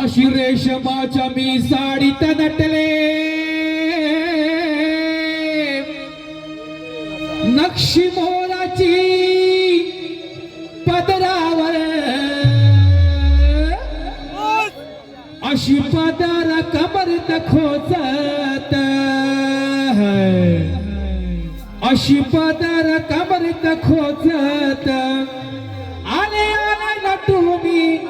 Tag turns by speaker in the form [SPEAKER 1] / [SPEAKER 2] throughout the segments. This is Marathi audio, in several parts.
[SPEAKER 1] अशी रेशमाच्या मी साडीत नटले नक्षी मोलाची पदरावर. अशी पदार कबर खोचत अशी पदार कबर खोचत. आले आले नटू मी.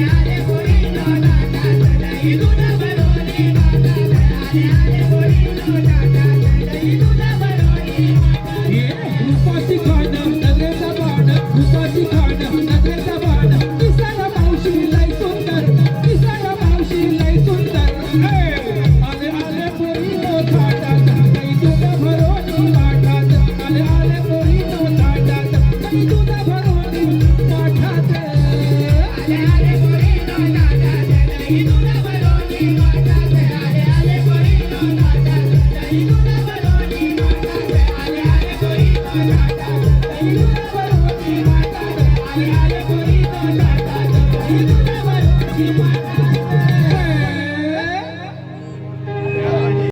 [SPEAKER 1] आले
[SPEAKER 2] कोणी? you.